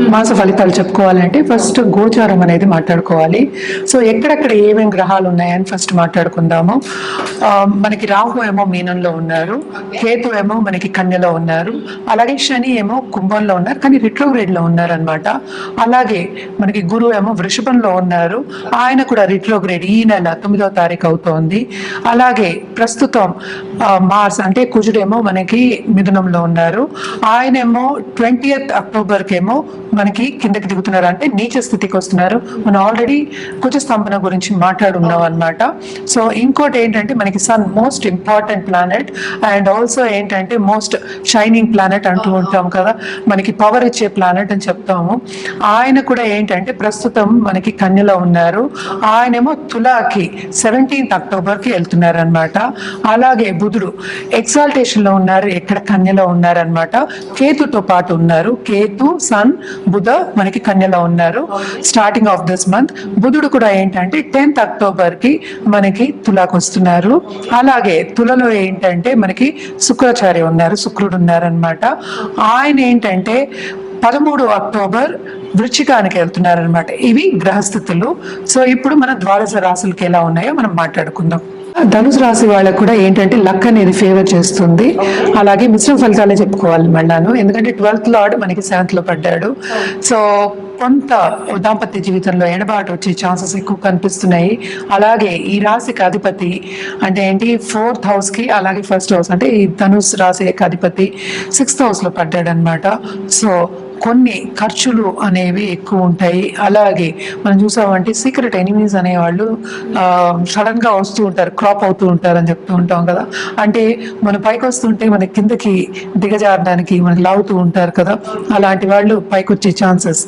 మాస ఫలితాలు చెప్పుకోవాలంటే ఫస్ట్ గోచారం అనేది మాట్లాడుకోవాలి. సో ఎక్కడెక్కడ ఏమేం గ్రహాలు ఉన్నాయని ఫస్ట్ మాట్లాడుకుందాము. మనకి రాహు ఏమో మీనంలో ఉన్నారు. కేతు ఏమో మనకి కన్యలో ఉన్నారు. అలాగే శని ఏమో కుంభంలో ఉన్నారు. కానీ రిట్రోగ్రేడ్లో ఉన్నారు అనమాట అలాగే మనకి గురువు ఏమో వృషభంలో ఉన్నారు. ఆయన కూడా రిట్రోగ్రేడ్ ఈ నెల తొమ్మిదో తారీఖు అవుతోంది. అలాగే ప్రస్తుతం మార్స్ అంటే కుజుడేమో మనకి మిథునంలో ఉన్నారు. ఆయనేమో ట్వంటీయత్ అక్టోబర్కి ఏమో మనకి కిందకి దిగుతున్నారు. అంటే నీచ స్థితికి వస్తున్నారు. మనం ఆల్రెడీ కుజ స్తంభన గురించి మాట్లాడున్నాం అనమాట సో ఇంకోటి ఏంటంటే మనకి sun most important planet and also ఏంటంటే మోస్ట్ షైనింగ్ ప్లానెట్ అంటూ ఉంటాం కదా. మనకి పవర్ ఇచ్చే ప్లానెట్ అని చెప్తాము. ఆయన కూడా ఏంటంటే ప్రస్తుతం మనకి కన్యలో ఉన్నారు. ఆయనేమో తులాకి సెవెంటీన్త్ అక్టోబర్కి వెళ్తున్నారు అనమాట అలాగే బుధుడు ఎక్సాల్టేషన్లో ఉన్నారు. ఎక్కడ కన్యలో ఉన్నారనమాట కేతుతో పాటు ఉన్నారు. కేతు సన్ బుధ మనకి కన్యలో ఉన్నారు. స్టార్టింగ్ ఆఫ్ దిస్ మంత్ బుధుడు కూడా ఏంటంటే టెన్త్ అక్టోబర్కి మనకి తులాకు వస్తున్నారు. అలాగే తులలో ఏంటంటే మనకి శుక్రాచార్య ఉన్నారు శుక్రుడు ఉన్నారనమాట ఆయన ఏంటంటే పదమూడు అక్టోబర్ వృచ్చికానికి వెళ్తున్నారనమాట ఇవి గ్రహస్థితులు. సో ఇప్పుడు మన ద్వాదశ రాసులకి ఎలా ఉన్నాయో మనం మాట్లాడుకుందాం. ధనుసు రాశి వాళ్ళకు కూడా ఏంటంటే లక్ అనేది ఫేవర్ చేస్తుంది. అలాగే మిశ్రమ ఫలితాలే చెప్పుకోవాలి మళ్ళాను. ఎందుకంటే ట్వెల్త్ లార్డ్ మనకి సెవెంత్లో పడ్డాడు. సో కొంత దాంపత్య జీవితంలో ఎడబాటు వచ్చే ఛాన్సెస్ ఎక్కువ కనిపిస్తున్నాయి. అలాగే ఈ రాశికి అధిపతి అంటే ఏంటి? ఫోర్త్ హౌస్కి అలాగే ఫస్ట్ హౌస్ అంటే ఈ ధనుసు రాశి యొక్క అధిపతి సిక్స్త్ హౌస్లో పడ్డాడు అనమాట సో కొన్ని ఖర్చులు అనేవి ఎక్కువ ఉంటాయి. అలాగే మనం చూసామంటే సీక్రెట్ ఎనిమీస్ అనేవాళ్ళు సడన్గా వస్తూ ఉంటారు క్రాప్ అవుతూ ఉంటారు అని చెప్తూ ఉంటాం కదా. అంటే మన పైకి వస్తుంటే మన కిందకి దిగజారడానికి మనకి లాగుతూ ఉంటారు కదా. అలాంటి వాళ్ళు పైకి వచ్చే ఛాన్సెస్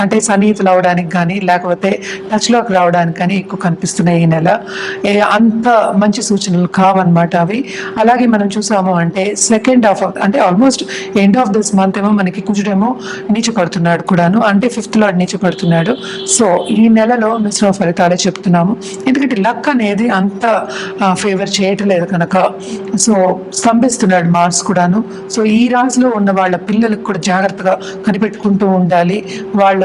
అంటే సన్నిహితులు అవడానికి కానీ లేకపోతే టచ్లోకి రావడానికి కానీ ఎక్కువ కనిపిస్తున్నాయి ఈ నెల. అంత మంచి సూచనలు కావన్నమాట అవి. అలాగే మనం చూసాము అంటే సెకండ్ హాఫ్ అంటే almost end of this month ఏమో మనకి కుజుడేమో నీచు పడుతున్నాడు కూడాను. అంటే ఫిఫ్త్లో నీచ పడుతున్నాడు. సో ఈ నెలలో మిశ్రమ ఫలితాలే చెప్తున్నాము. ఎందుకంటే లక్ అనేది అంత ఫేవర్ చేయట్లేదు కనుక. సో స్తంభిస్తున్నాడు మార్స్ కూడాను. సో ఈ రాశిలో ఉన్న వాళ్ళ పిల్లలకు కూడా జాగ్రత్తగా కనిపెట్టుకుంటూ ఉండాలి. వాళ్ళు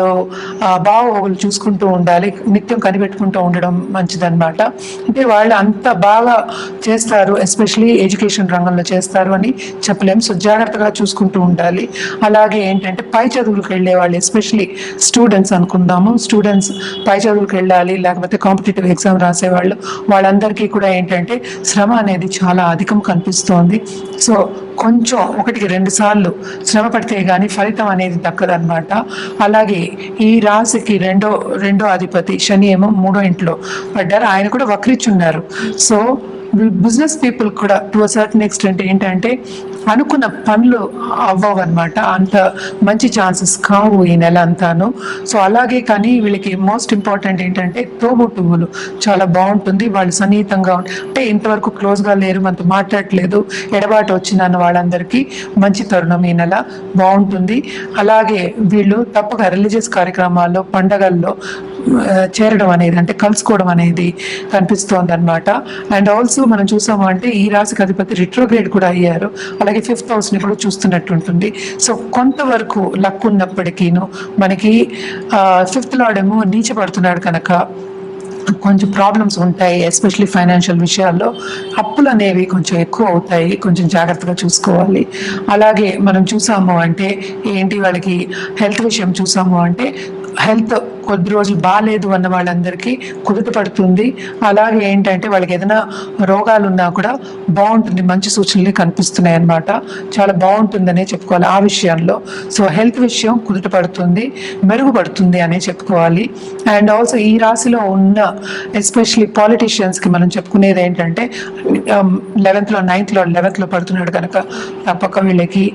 ఆ, బాగోగులు చూసుకుంటూ ఉండాలి నిత్యం కనిపెట్టుకుంటూ ఉండడం మంచిదన్నమాట. అంటే వాళ్ళు అంత బాగా చేస్తారు ఎస్పెషలీ ఎడ్యుకేషన్ రంగంలో చేస్తారు అని చెప్పలేము సో జాగ్రత్తగా చూసుకుంటూ ఉండాలి. అలాగే ఏంటంటే పై చదువులకు వెళ్ళే వాళ్ళు ఎస్పెషలీ స్టూడెంట్స్ అనుకుందాము. స్టూడెంట్స్ పై చదువులకు వెళ్ళాలి లేకపోతే కాంపిటేటివ్ ఎగ్జామ్ రాసేవాళ్ళు వాళ్ళందరికీ కూడా ఏంటంటే శ్రమ అనేది చాలా అధికం కనిపిస్తోంది. సో కొంచెం ఒకటికి రెండు సార్లు శ్రమ పడితే కానీ ఫలితం అనేది దక్కదనమాట అలాగే ఈ రాశికి రెండో రెండో అధిపతి శని ఏమో మూడో ఇంట్లో పడ్డారు. ఆయన కూడా వక్రిచ్చున్నారు. సో బిజినెస్ పీపుల్ కూడా టు సర్టన్ ఎక్స్టెంట్ ఏంటంటే అనుకున్న పనులు అవ్వవు అనమాట అంత మంచి ఛాన్సెస్ కావు ఈ నెల అంతాను. సో అలాగే కానీ వీళ్ళకి మోస్ట్ ఇంపార్టెంట్ ఏంటంటే తోబుట్టువులు చాలా బాగుంటుంది. వాళ్ళు సన్నిహితంగా అంటే ఇంతవరకు క్లోజ్గా లేరు మనతో మాట్లాడలేదు ఎడబాటు వచ్చిన వాళ్ళందరికీ మంచి తరుణం ఈ నెల. బాగుంటుంది. అలాగే వీళ్ళు తప్పక రిలీజియస్ కార్యక్రమాల్లో పండగల్లో చేరడం అనేది అంటే కలుసుకోవడం అనేది కనిపిస్తోంది అనమాట అండ్ ఆల్సో మనం చూసాము అంటే ఈ రాశికి అధిపతి రిట్రోగ్రేడ్ కూడా అయ్యారు. అలాగే ఫిఫ్త్ హౌస్ని కూడా చూస్తున్నట్టు ఉంటుంది. సో కొంతవరకు లక్ ఉన్నప్పటికీను మనకి ఫిఫ్త్ లార్డ్ ఏమో నీచ పడుతున్నాడు కనుక కొంచెం ప్రాబ్లమ్స్ ఉంటాయి ఎస్పెషలీ ఫైనాన్షియల్ విషయాల్లో. అప్పులు అనేవి కొంచెం ఎక్కువ అవుతాయి కొంచెం జాగ్రత్తగా చూసుకోవాలి. అలాగే మనం చూసాము అంటే ఏంటి వాళ్ళకి హెల్త్ విషయం చూసాము అంటే హెల్త్ కొద్ది రోజులు బాగాలేదు అన్న వాళ్ళందరికీ కుదుట పడుతుంది అలాగే ఏంటంటే వాళ్ళకి ఏదైనా రోగాలు ఉన్నా కూడా బాగుంటుంది మంచి సూచనలు కనిపిస్తున్నాయి అన్నమాట చాలా బాగుంటుందనే చెప్పుకోవాలి ఆ విషయంలో. సో హెల్త్ విషయం కుదుట పడుతుంది మెరుగుపడుతుంది అనే చెప్పుకోవాలి. అండ్ ఆల్సో ఈ రాశిలో ఉన్న ఎస్పెషలీ పాలిటీషియన్స్కి మనం చెప్పుకునేది ఏంటంటే లెవెన్త్లో నైన్త్లో లెవెన్త్లో పడుతున్నాడు కనుక తప్పక వీళ్ళకి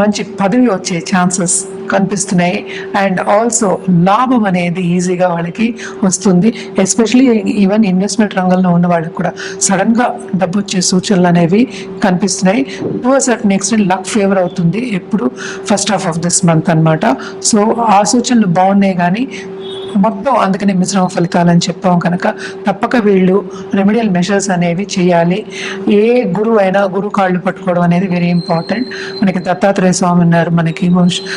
మంచి పదవి వచ్చే ఛాన్సెస్ కనిపిస్తున్నాయి. అండ్ ఆల్సో లాభం అనేది ఈజీగా వాళ్ళకి వస్తుంది. ఎస్పెషలీ ఈవెన్ ఇన్వెస్ట్మెంట్ రంగంలో ఉన్న వాళ్ళకి కూడా సడన్గా డబ్బు వచ్చే సూచనలు అనేవి కనిపిస్తున్నాయి. To certain extent luck favour అవుతుంది. ఎప్పుడు? First half of this month అన్నమాట. సో ఆ సూచనలు బాగున్నాయి కానీ మొత్తం అందుకని మిశ్రమ అని చెప్పాం కనుక తప్పక వీళ్ళు రెమెడియల్ మెషర్స్ అనేవి చేయాలి. ఏ గురువు అయినా గురువు కాళ్ళు పట్టుకోవడం అనేది వెరీ ఇంపార్టెంట్ మనకి దత్తాత్రేయ స్వామి ఉన్నారు మనకి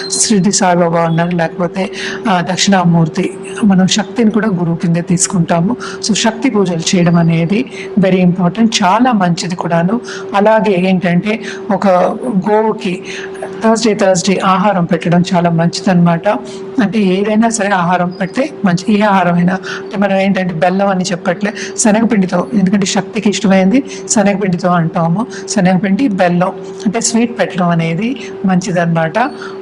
శిరిడి సాయిబాబా ఉన్నారు లేకపోతే దక్షిణామూర్తి మనం శక్తిని కూడా గురువు కింద తీసుకుంటాము. సో శక్తి పూజలు చేయడం అనేది వెరీ ఇంపార్టెంట్ చాలా మంచిది కూడాను. అలాగే ఏంటంటే ఒక గోవుకి థర్స్డే థర్స్డే ఆహారం పెట్టడం చాలా మంచిదన్నమాట. అంటే ఏదైనా సరే ఆహారం పెడితే మంచి ఏ ఆహారం అయినా అంటే మనం ఏంటంటే బెల్లం అని చెప్పట్లే శనగపిండితో ఎందుకంటే శక్తికి ఇష్టమైంది శనగపిండితో అంటాము. శనగపిండి బెల్లం అంటే స్వీట్ పెట్టడం అనేది మంచిదన్నమాట.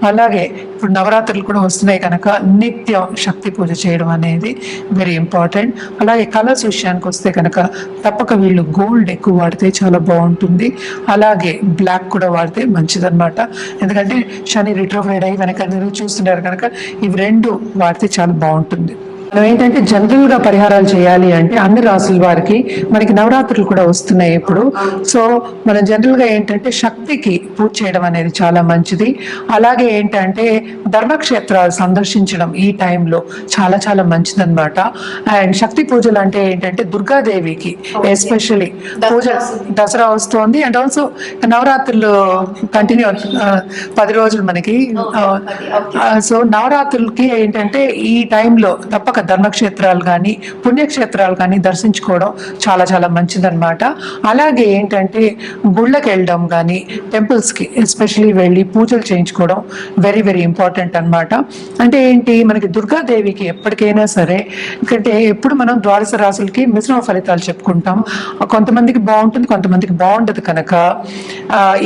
అలాగే ఇప్పుడు నవరాత్రులు కూడా వస్తున్నాయి కనుక నిత్యం శక్తి పూజ చేయడం అనేది వెరీ ఇంపార్టెంట్ అలాగే కలర్స్ విషయానికి వస్తే కనుక తప్పక వీళ్ళు గోల్డ్ ఎక్కువ వాడితే చాలా బాగుంటుంది. అలాగే బ్లాక్ కూడా వాడితే మంచిదన్నమాట. ఎందుకంటే శని రిట్రోఫైడ్ అయ్యి వెనక చూస్తున్నారు కనుక ఇవి రెండు వాడితే చాలా బాగుంటుంది. మనం ఏంటంటే జనరల్గా పరిహారాలు చేయాలి అంటే అన్ని రాసుల వారికి మనకి నవరాత్రులు కూడా వస్తున్నాయి ఇప్పుడు. సో మనం జనరల్గా ఏంటంటే శక్తికి పూజ చేయడం అనేది చాలా మంచిది. అలాగే ఏంటంటే ధర్మక్షేత్రాలు సందర్శించడం ఈ టైంలో చాలా చాలా మంచిదన్నమాట. అండ్ శక్తి పూజలు అంటే ఏంటంటే దుర్గాదేవికి ఎస్పెషల్లీ పూజ దసరా వస్తుంది. అండ్ ఆల్సో నవరాత్రులు కంటిన్యూ పది రోజులు మనకి సో నవరాత్రులకి ఏంటంటే ఈ టైంలో తప్పక ధర్మక్షేత్రాలు కానీ పుణ్యక్షేత్రాలు కానీ దర్శించుకోవడం చాలా చాలా మంచిదన్నమాట. అలాగే ఏంటంటే గుళ్ళకి వెళ్ళడం కానీ టెంపుల్స్కి ఎస్పెషలీ వెళ్ళి పూజలు చేయించుకోవడం వెరీ వెరీ ఇంపార్టెంట్ అనమాట అంటే ఏంటి మనకి దుర్గాదేవికి ఎప్పటికైనా సరే ఎందుకంటే ఎప్పుడు మనం ద్వాదశ రాసులకి మిశ్రమ ఫలితాలు చెప్పుకుంటాం. కొంతమందికి బాగుంటుంది కొంతమందికి బాగుండదు కనుక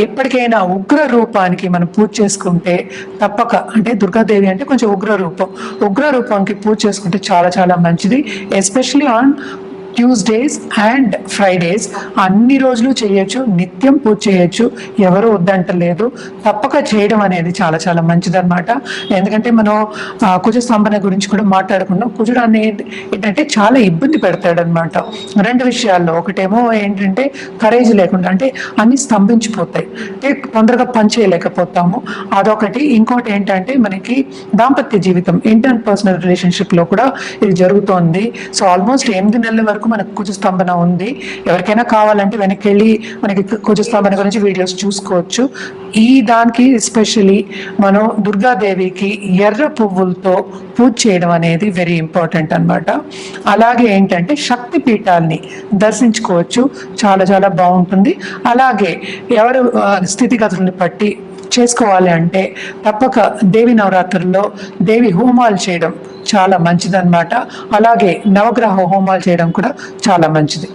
ఎప్పటికైనా ఉగ్ర రూపానికి మనం పూజ చేసుకుంటే తప్పక అంటే దుర్గాదేవి అంటే కొంచెం ఉగ్ర రూపం ఉగ్ర రూపానికి పూజ చేసుకుంటే చాలా చాలా మంచిది especially on Tuesdays and Fridays అన్ని రోజులు చేయొచ్చు నిత్యం పూజ చేయొచ్చు ఎవరు వద్దంటలేదు. తప్పక చేయడం అనేది చాలా చాలా మంచిదన్నమాట. ఎందుకంటే మనం కుజ స్తంభన గురించి కూడా మాట్లాడుకున్నాం. కుజుడు అనేది ఏంటంటే చాలా ఇబ్బంది పెడతాడనమాట రెండు విషయాల్లో. ఒకటేమో ఏంటంటే కరేజ్ లేకుండా అంటే అన్ని స్తంభించిపోతాయి. తొందరగా పని చేయలేకపోతాము. అదొకటి. ఇంకోటి ఏంటంటే మనకి దాంపత్య జీవితం ఇంటర్ పర్సనల్ రిలేషన్షిప్లో కూడా ఇది జరుగుతోంది. సో ఆల్మోస్ట్ ఎనిమిది నెలల వరకు మనకు కుజ స్తంభన ఉంది. ఎవరికైనా కావాలంటే వెనక్కి వెళ్ళి మనకి కుజస్తంభన గురించి వీడియోస్ చూసుకోవచ్చు. ఈ దానికి ఎస్పెషలీ మనం దుర్గాదేవికి ఎర్ర పువ్వులతో పూజ చేయడం అనేది వెరీ ఇంపార్టెంట్ అన్నమాట. అలాగే ఏంటంటే శక్తి పీఠాల్ని దర్శించుకోవచ్చు. చాలా చాలా బాగుంటుంది. అలాగే ఎవరు స్థితిగతులను స్థితిగతుల్ని బట్టి చేసుకోవాలి అంటే తప్పక దేవి నవరాత్రుల్లో దేవి హోమాలు చేయడం చాలా మంచిదన్నమాట. అలాగే నవగ్రహ హోమాలు చేయడం కూడా చాలా మంచిది.